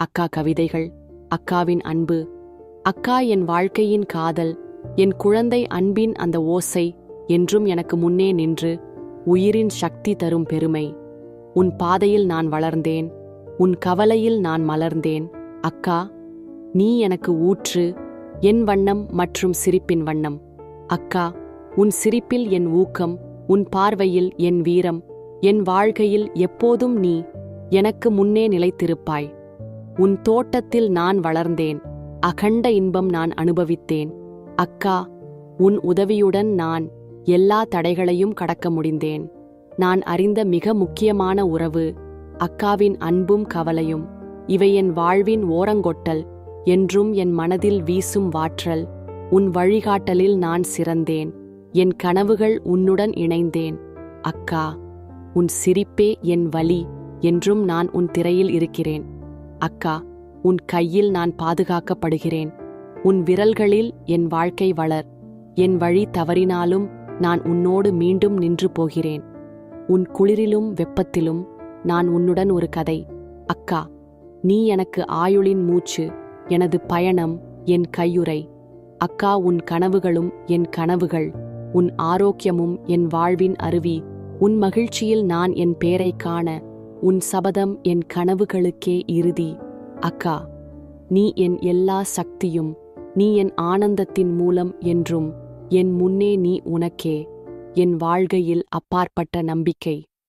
அக்கா கவிதைகள் அக்காவின் அன்பு அக்கா என் வாழ்க்கையின் காதல் என் குழந்தை அன்பின் அந்த ஓசை என்றும் எனக்கு முன்னே நின்று உயிரின் சக்தி தரும் பெருமை. உன் பாதையில் நான் வளர்ந்தேன் உன் கவலையில் நான் மலர்ந்தேன். அக்கா நீ எனக்கு ஊற்று என் வண்ணம் மற்றும் சிரிப்பின் வண்ணம். அக்கா உன் சிரிப்பில் என் ஊக்கம் உன் பார்வையில் என் வீரம் என் வாழ்க்கையில் எப்போதும் நீ எனக்கு முன்னே நிலைத்திருப்பாய். உன் தோட்டத்தில் நான் வளர்ந்தேன். அகண்ட இன்பம் நான் அனுபவித்தேன். அக்கா உன் உதவியுடன் நான் எல்லா தடைகளையும் கடக்க முடிந்தேன். நான் அறிந்த மிக முக்கியமான உறவு அக்காவின் அன்பும் கவலையும் இவை என் வாழ்வின் ஓரங்கொட்டல் என்றும் என் மனதில் வீசும் வாற்றல் உன் வழிகாட்டலில் நான் சிறந்தேன். என் கனவுகள் உன்னுடன் இணைந்தேன். அக்கா உன் சிரிப்பே என் வலி என்றும் நான் உன் திரையில் இருக்கிறேன். அக்கா உன் கையில் நான் பாதுகாக்கப்படுகிறேன். உன் விரல்களில் என் வாழ்க்கை வளர். என் வழி தவறினாலும் நான் உன்னோடு மீண்டும் நின்று போகிறேன். உன் குளிரிலும் வெப்பத்திலும் நான் உன்னுடன் ஒரு கதை. அக்கா நீ எனக்கு ஆயுளின் மூச்சு எனது பயணம் என் கையுறை. அக்கா உன் கனவுகளும் என் கனவுகள். உன் ஆரோக்கியமும் என் வாழ்வின் அருவி. உன் மகிழ்ச்சியில் நான் என் பேரை காண உன் சபதம் என் கனவுகளுக்கே இறுதி. அக்கா நீ என் எல்லா சக்தியும் நீ என் ஆனந்தத்தின் மூலம் என்றும் என் முன்னே நீ உனக்கே என் வாழ்கையில் அப்பாற்பட்ட நம்பிக்கை.